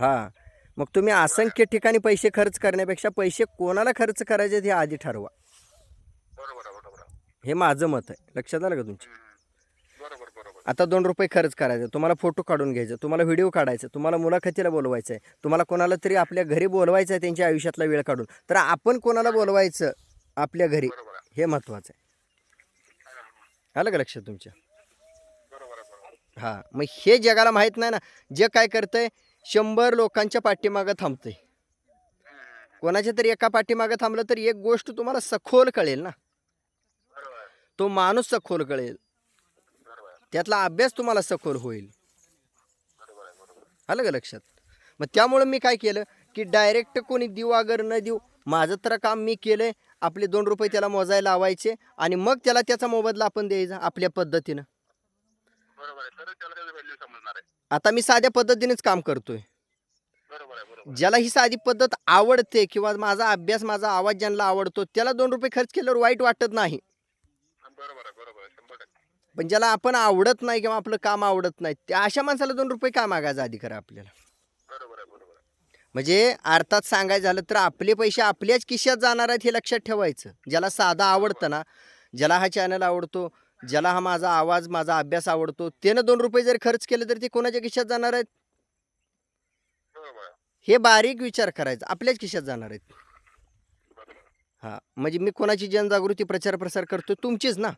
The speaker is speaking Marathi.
हां. मग तुम्ही असंख्य ठिकाणी पैसे खर्च करण्यापेक्षा पैसे कोणाला खर्च करायचे हे आधी ठरवा. हे माझं मत आहे. लक्षात आलं का तुमच्या बरोबर आता दोन रुपये खर्च करायचे. तुम्हाला फोटो काढून घ्यायचं. तुम्हाला व्हिडिओ काढायचं. तुम्हाला मुलाखतीला बोलवायचं आहे. तुम्हाला कोणाला तरी आपल्या घरी बोलवायचं आहे त्यांच्या आयुष्यातला वेळ काढून. तर आपण कोणाला बोलवायचं आपल्या घरी? हे महत्त्वाचं आहे. आलं का लक्षात तुमच्या? हां मग हे जगाला माहीत नाही ना जे काय करतंय शंभर लोकांच्या पाठीमागं थांबतंय. कोणाच्या तरी एका पाठीमागं थांबलं तर एक गोष्ट तुम्हाला सखोल कळेल ना. तो माणूस सखोल कळेल. त्यातला अभ्यास तुम्हाला सखोल होईल. आलं का लक्षात? मग त्यामुळं मी काय केलं की डायरेक्ट कोणी देऊ अगर न देऊ माझं तर काम मी केलंय आपले दोन रुपये त्याला मोजायला लावायचे आणि मग त्याला त्याचा मोबदला आपण द्यायचा आपल्या पद्धतीनं. बरोबर आहे. तर त्याला त्याचं व्हॅल्यू समजणार आहे. आता मी साध्या पद्धतीनेच काम करतोय. बरोबर आहे बरोबर ज्याला ही साधी पद्धत आवडते किंवा माझा अभ्यास माझा आवाज ज्यांना आवडतो त्याला दोन रुपये खर्च केल्यावर वाईट वाटत नाही. आहे बरोबर आहे बरोबर आहे. शंभर टक्के. पण ज्याला आपण आवडत नाही किंवा आपलं काम आवडत नाही त्या अशा माणसाला दोन रुपये काय मागायचा अधिकार आहे आपल्याला? बरोबर आहे बरोबर आहे. म्हणजे अर्थात सांगायचं झालं तर आपले पैसे आपल्याच खिशात जाणार आहेत हे लक्षात ठेवायचं. ज्याला साधा आवडतं ना ज्याला हा चॅनल आवडतो ज्याला हा माझा आवाज माझा अभ्यास आवडतो त्यानं दोन रुपये जर खर्च केले तर ते कोणाच्या खिशात जाणार आहेत? आहे हे बारीक विचार करायचा आपल्याच खिशात जाणार आहेत. हां म्हणजे मी कोणाची जनजागृती प्रचार प्रसार करतो तुमचीच ना?